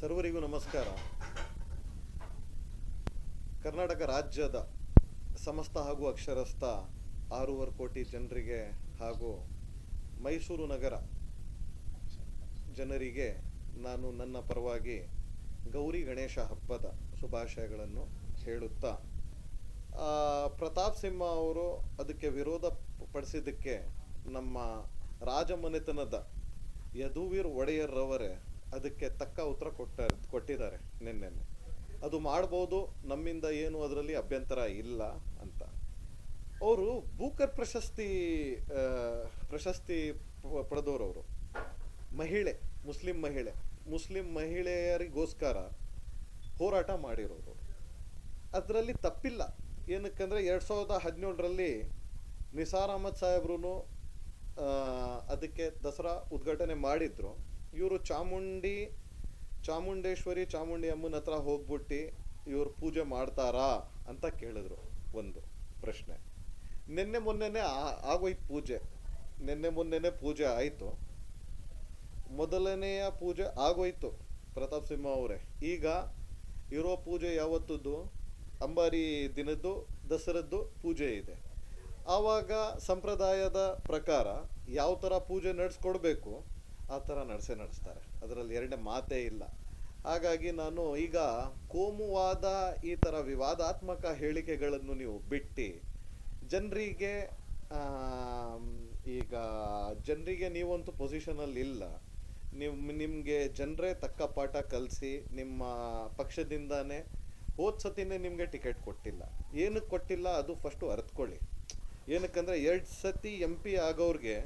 ಸರ್ವರಿಗೂ ನಮಸ್ಕಾರ. ಕರ್ನಾಟಕ ರಾಜ್ಯದ ಸಮಸ್ತ ಹಾಗೂ ಅಕ್ಷರಸ್ಥ ಆರೂವರೆ ಕೋಟಿ ಜನರಿಗೆ ಹಾಗೂ ಮೈಸೂರು ನಗರ ಜನರಿಗೆ ನಾನು ನನ್ನ ಪರವಾಗಿ ಗೌರಿ ಗಣೇಶ ಹಬ್ಬದ ಶುಭಾಶಯಗಳನ್ನು ಹೇಳುತ್ತಾ ಪ್ರತಾಪ್ ಸಿಂಹ ಅವರು ಅದಕ್ಕೆ ವಿರೋಧ ಪಡಿಸಿದ್ದಕ್ಕೆ ನಮ್ಮ ರಾಜಮನೆತನದ ಯದುವೀರ್ ಒಡೆಯರ್ರವರೇ ಅದಕ್ಕೆ ತಕ್ಕ ಉತ್ತರ ಕೊಟ್ಟ, ಕೊಟ್ಟಿದ್ದಾರೆ ನಿನ್ನೆ. ಅದು ಮಾಡ್ಬೋದು, ನಮ್ಮಿಂದ ಏನು ಅದರಲ್ಲಿ ಅಭ್ಯಂತರ ಇಲ್ಲ ಅಂತ. ಅವರು ಬೂಕರ್ ಪ್ರಶಸ್ತಿ ಪ್ರಶಸ್ತಿ ಪಡೆದವರು ಅವರು. ಮಹಿಳೆ, ಮುಸ್ಲಿಂ ಮಹಿಳೆ. ಮುಸ್ಲಿಂ ಮಹಿಳೆಯರಿಗೋಸ್ಕರ ಹೋರಾಟ ಮಾಡಿರೋರು. ಅದರಲ್ಲಿ ತಪ್ಪಿಲ್ಲ. ಏನಕ್ಕಂದರೆ ಎರಡು ಸಾವಿರದ ಹದಿನೇಳರಲ್ಲಿ ನಿಸಾರ್ ಅಹಮದ್ ಸಾಹೇಬ್ರು ಅದಕ್ಕೆ ದಸರಾ ಉದ್ಘಾಟನೆ ಮಾಡಿದ್ರು. ಇವರು ಚಾಮುಂಡಿ, ಚಾಮುಂಡೇಶ್ವರಿ, ಚಾಮುಂಡಿ ಅಮ್ಮನ ಹತ್ರ ಹೋಗ್ಬಿಟ್ಟು ಇವರು ಪೂಜೆ ಮಾಡ್ತಾರಾ ಅಂತ ಕೇಳಿದ್ರು ಒಂದು ಪ್ರಶ್ನೆ. ನಿನ್ನೆ ಮೊನ್ನೆನೆ ಆಗೋಯ್ತು ಪೂಜೆ. ನಿನ್ನೆ ಮೊನ್ನೆನೆ ಪೂಜೆ ಆಯಿತು. ಮೊದಲನೆಯ ಪೂಜೆ ಆಗೋಯ್ತು ಪ್ರತಾಪ್ ಸಿಂಹ ಅವರೇ. ಈಗ ಇರೋ ಪೂಜೆ ಯಾವತ್ತದ್ದು? ಅಂಬಾರಿ ದಿನದ್ದು, ದಸರದ್ದು ಪೂಜೆ ಇದೆ. ಆವಾಗ ಸಂಪ್ರದಾಯದ ಪ್ರಕಾರ ಯಾವ ಥರ ಪೂಜೆ ನಡೆಸ್ಕೊಡ್ಬೇಕು? ಆ ಥರ ನಡೆಸೇ ನಡೆಸ್ತಾರೆ. ಅದರಲ್ಲಿ ಎರಡನೇ ಮಾತೇ ಇಲ್ಲ. ಹಾಗಾಗಿ ನಾನು ಈಗ ಕೋಮುವಾದ ಈ ಥರ ವಿವಾದಾತ್ಮಕ ಹೇಳಿಕೆಗಳನ್ನು ನೀವು ಬಿಟ್ಟು ಜನರಿಗೆ ಈಗ ಜನರಿಗೆ ನೀವಂತೂ ಪೊಸಿಷನಲ್ಲಿ ಇಲ್ಲ. ನಿಮ್ಮ ನಿಮಗೆ ಜನರೇ ತಕ್ಕ ಪಾಠ ಕಲಿಸಿ ನಿಮ್ಮ ಪಕ್ಷದಿಂದಾನೇ ಹೋದ ಸತಿನೇ ನಿಮಗೆ ಟಿಕೆಟ್ ಕೊಟ್ಟಿಲ್ಲ. ಏನಕ್ಕೆ ಕೊಟ್ಟಿಲ್ಲ ಅದು ಫಸ್ಟು ಅರ್ತ್ಕೊಳ್ಳಿ. ಏನಕ್ಕಂದರೆ ಎರಡು ಸತಿ ಎಂ ಪಿ ಆಗೋರಿಗೆ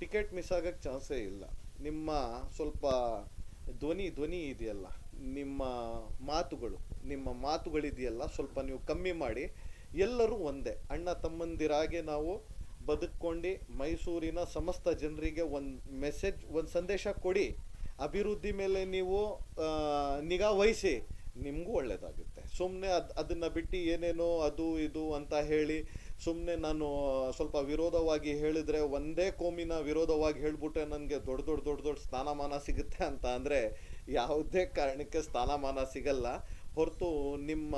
ಟಿಕೆಟ್ ಮಿಸ್ ಆಗೋಕ್ಕೆ ಚಾನ್ಸೇ ಇಲ್ಲ. ನಿಮ್ಮ ಸ್ವಲ್ಪ ಧ್ವನಿ ಧ್ವನಿ ಇದೆಯಲ್ಲ, ನಿಮ್ಮ ಮಾತುಗಳು, ನಿಮ್ಮ ಮಾತುಗಳಿದೆಯಲ್ಲ, ಸ್ವಲ್ಪ ನೀವು ಕಮ್ಮಿ ಮಾಡಿ. ಎಲ್ಲರೂ ಒಂದೇ, ಅಣ್ಣ ತಮ್ಮಂದಿರಾಗೆ ನಾವು ಬದುಕೊಂಡು ಮೈಸೂರಿನ ಸಮಸ್ತ ಜನರಿಗೆ ಒಂದು ಮೆಸೇಜ್ ಒಂದು ಸಂದೇಶ ಕೊಡಿ. ಅಭಿವೃದ್ಧಿ ಮೇಲೆ ನೀವು ನಿಗಾ ವಹಿಸಿ. ನಿಮಗೂ ಒಳ್ಳೆಯದಾಗುತ್ತೆ ಸುಮ್ಮನೆ ಅದು, ಅದನ್ನು ಬಿಟ್ಟು ಏನೇನೋ ಅದು, ಇದು ಅಂತ ಹೇಳಿ ಸುಮ್ಮನೆ ನಾನು ಸ್ವಲ್ಪ ವಿರೋಧವಾಗಿ ಹೇಳಿದ್ರೆ ಒಂದೇ ಕೋಮಿನ ವಿರೋಧವಾಗಿ ಹೇಳ್ಬಿಟ್ಟೆ ನನಗೆ ದೊಡ್ಡ ದೊಡ್ಡ ದೊಡ್ಡ ದೊಡ್ಡ ಸ್ಥಾನಮಾನ ಸಿಗುತ್ತೆ ಅಂತ ಅಂದರೆ ಯಾವುದೇ ಕಾರಣಕ್ಕೆ ಸ್ಥಾನಮಾನ ಸಿಗಲ್ಲ. ಹೊರತು ನಿಮ್ಮ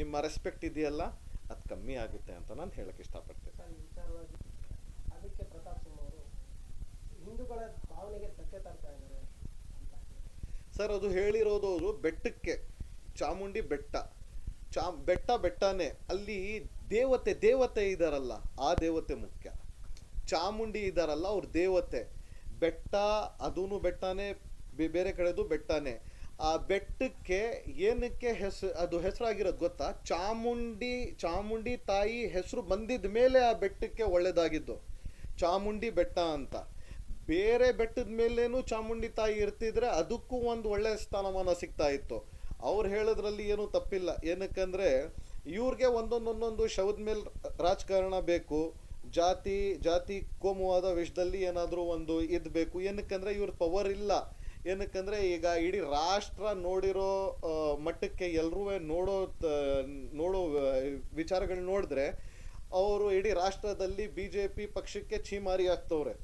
ನಿಮ್ಮ ರೆಸ್ಪೆಕ್ಟ್ ಇದೆಯಲ್ಲ ಅದು ಕಮ್ಮಿ ಆಗುತ್ತೆ ಅಂತ ನಾನು ಹೇಳಕ್ಕೆ ಇಷ್ಟಪಡ್ತೇನೆ. ಸರ್ ವಿಚಾರವಾಗಿ ಅದಕ್ಕೆ ಪ್ರತಾಪ್ ಸಿಂಹ ಅವರು ಹಿಂದೂಗಳ ಭಾವನೆಗೆ ಧಕ್ಕೆ ತರ್ತಾ ಇದ್ದಾರೆ ಸರ್ ಅದು ಹೇಳಿರೋದು ಬೆಟ್ಟಕ್ಕೆ ಚಾಮುಂಡಿ ಬೆಟ್ಟ. ಚಾ ಬೆಟ್ಟ ಬೆಟ್ಟನೇ, ಅಲ್ಲಿ ದೇವತೆ ದೇವತೆ ಇದಾರಲ್ಲ, ಆ ದೇವತೆ ಮುಖ್ಯ. ಚಾಮುಂಡಿ ಇದಾರಲ್ಲ, ಅವ್ರ ದೇವತೆ. ಬೆಟ್ಟ ಅದೂ ಬೆಟ್ಟನೇ ಬೇರೆ ಕಡೆದು ಬೆಟ್ಟನೇ. ಆ ಬೆಟ್ಟಕ್ಕೆ ಏನಕ್ಕೆ ಹೆಸರು ಅದು ಹೆಸರಾಗಿರೋದು ಗೊತ್ತಾ? ಚಾಮುಂಡಿ ಚಾಮುಂಡಿ ತಾಯಿ ಹೆಸರು ಬಂದಿದ ಮೇಲೆ ಆ ಬೆಟ್ಟಕ್ಕೆ ಒಳ್ಳೇದಾಗಿದ್ದು. ಚಾಮುಂಡಿ ಬೆಟ್ಟ ಅಂತ. ಬೇರೆ ಬೆಟ್ಟದ ಮೇಲೇನು ಚಾಮುಂಡಿ ತಾಯಿ ಇರ್ತಿದ್ರೆ ಅದಕ್ಕೂ ಒಂದು ಒಳ್ಳೆಯ ಸ್ಥಾನಮಾನ ಸಿಗ್ತಾ ಇತ್ತು. ಅವ್ರು ಹೇಳೋದ್ರಲ್ಲಿ ಏನೂ ತಪ್ಪಿಲ್ಲ. ಏನಕ್ಕಂದರೆ ಇವ್ರಿಗೆ ಒಂದೊಂದೊಂದೊಂದು ಒಂದೊಂದು ಶವದ ಮೇಲೆ ರಾಜಕಾರಣ ಬೇಕು. ಜಾತಿ ಜಾತಿ ಕೋಮುವಾದ ವಿಷಯದಲ್ಲಿ ಏನಾದರೂ ಒಂದು ಇದು ಬೇಕು. ಏನಕ್ಕಂದ್ರೆ ಇವ್ರ ಪವರ್ ಇಲ್ಲ. ಏನಕ್ಕಂದ್ರೆ ಈಗ ಇಡೀ ರಾಷ್ಟ್ರ ನೋಡಿರೋ ಮಟ್ಟಕ್ಕೆ ಎಲ್ಲರೂ ನೋಡೋ ನೋಡೋ ವಿಚಾರಗಳು ನೋಡಿದ್ರೆ ಅವರು ಇಡೀ ರಾಷ್ಟ್ರದಲ್ಲಿ ಬಿ ಜೆ ಪಿ ಪಕ್ಷಕ್ಕೆ ಛೀಮಾರಿ ಆಗ್ತವ್ರೆ.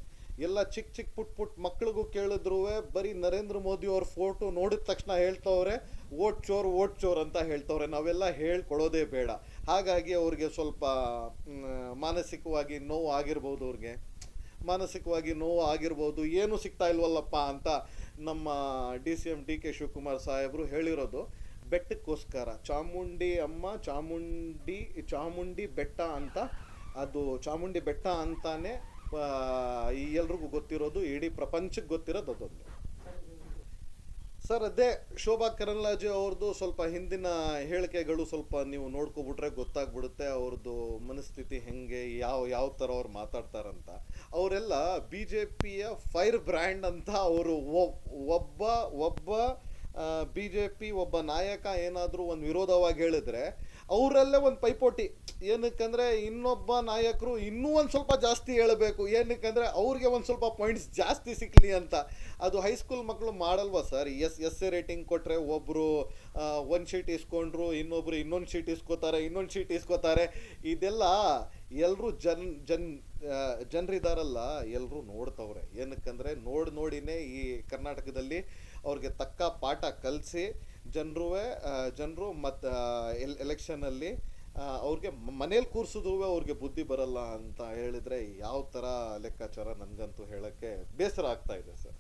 ಎಲ್ಲ ಚಿಕ್ಕ ಚಿಕ್ಕ ಪುಟ್ ಪುಟ್ ಮಕ್ಳಿಗೂ ಕೇಳಿದ್ರು ಬರೀ ನರೇಂದ್ರ ಮೋದಿ ಅವ್ರ ಫೋಟೋ ನೋಡಿದ ತಕ್ಷಣ ಹೇಳ್ತವ್ರೆ ಓಟ್ ಚೋರ್ ಓಟ್ ಚೋರ್ ಅಂತ ಹೇಳ್ತವ್ರೆ. ನಾವೆಲ್ಲ ಹೇಳ್ಕೊಡೋದೇ ಬೇಡ. ಹಾಗಾಗಿ ಅವ್ರಿಗೆ ಸ್ವಲ್ಪ ಮಾನಸಿಕವಾಗಿ ನೋವು ಆಗಿರ್ಬೋದು ಅವ್ರಿಗೆ. ಮಾನಸಿಕವಾಗಿ ನೋವು ಆಗಿರ್ಬೋದು. ಏನು ಸಿಗ್ತಾ ಇಲ್ವಲ್ಲಪ್ಪ ಅಂತ ನಮ್ಮ D C M D K Shivakumar ಸಾಹೇಬರು ಹೇಳಿರೋದು. ಬೆಟ್ಟಕ್ಕೋಸ್ಕರ, ಚಾಮುಂಡಿ ಅಮ್ಮ, ಚಾಮುಂಡಿ ಚಾಮುಂಡಿ ಬೆಟ್ಟ ಅಂತ, ಅದು ಚಾಮುಂಡಿ ಬೆಟ್ಟ ಅಂತಾನೆ ಈ ಎಲ್ರಿಗೂ ಗೊತ್ತಿರೋದು ಇಡೀ ಪ್ರಪಂಚಕ್ಕೆ ಗೊತ್ತಿರೋದು ಅದೊಂದು. ಸರ್, ಅದೇ ಶೋಭಾ ಕರಂದ್ಲಾಜೆ ಅವ್ರದ್ದು ಸ್ವಲ್ಪ ಹಿಂದಿನ ಹೇಳಿಕೆಗಳು ಸ್ವಲ್ಪ ನೀವು ನೋಡ್ಕೊಬಿಟ್ರೆ ಗೊತ್ತಾಗ್ಬಿಡುತ್ತೆ, ಅವ್ರದ್ದು ಮನಸ್ಥಿತಿ ಹೆಂಗೆ, ಯಾವ ಯಾವ ಥರ ಅವ್ರು ಮಾತಾಡ್ತಾರಂತ. ಅವರೆಲ್ಲ ಬಿ ಜೆ ಪಿಯ ಫೈರ್ ಬ್ರ್ಯಾಂಡ್ ಅಂತ ಅವರು ಒಬ್ಬ ಒಬ್ಬ ಬಿ ಜೆ ಪಿ ಒಬ್ಬ ನಾಯಕ ಏನಾದರೂ ಒಂದು ವಿರೋಧವಾಗಿ ಹೇಳಿದ್ರೆ ಅವರಲ್ಲೇ ಒಂದು ಪೈಪೋಟಿ. ಏನಕ್ಕಂದ್ರೆ ಇನ್ನೊಬ್ಬ ನಾಯಕರು ಇನ್ನೂ ಒಂದು ಸ್ವಲ್ಪ ಜಾಸ್ತಿ ಹೇಳಬೇಕು. ಏನಕ್ಕಂದ್ರೆ ಅವ್ರಿಗೆ ಒಂದು ಸ್ವಲ್ಪ ಪಾಯಿಂಟ್ಸ್ ಜಾಸ್ತಿ ಸಿಕ್ಕಲಿ ಅಂತ. ಅದು ಹೈಸ್ಕೂಲ್ ಮಕ್ಕಳು ಮಾಡಲ್ವಾ sir S S A rating ಕೊಟ್ಟರೆ ಒಬ್ಬರು ಒಂದು ಶೀಟ್ ಇಸ್ಕೊಂಡ್ರು, ಇನ್ನೊಬ್ರು ಇನ್ನೊಂದು ಶೀಟ್ ಇಸ್ಕೋತಾರೆ, ಇನ್ನೊಂದು ಶೀಟ್ ಇಸ್ಕೋತಾರೆ. ಇದೆಲ್ಲ ಎಲ್ಲರೂ ಜನ್ ಜನ್ ಜನರಿದಾರಲ್ಲ ಎಲ್ಲರೂ ನೋಡ್ತವ್ರೆ. ಏನಕ್ಕಂದ್ರೆ ನೋಡಿ ನೋಡಿನೇ ಈ ಕರ್ನಾಟಕದಲ್ಲಿ ಅವ್ರಿಗೆ ತಕ್ಕ ಪಾಠ ಕಲಿಸಿ ಜನರು ಜನರು ಮತ್ತು ಎಲೆಕ್ಷನಲ್ಲಿ ಅವ್ರಿಗೆ ಮನೇಲಿ ಕೂರಿಸಿದ್ರು ಅವ್ರಿಗೆ ಬುದ್ಧಿ ಬರಲ್ಲ ಅಂತ ಹೇಳಿದ್ರೆ ಯಾವ ಥರ ಲೆಕ್ಕಾಚಾರ ನನಗಂತೂ ಹೇಳೋಕ್ಕೆ ಬೇಸರ ಆಗ್ತಾ ಇದೆ ಸರ್.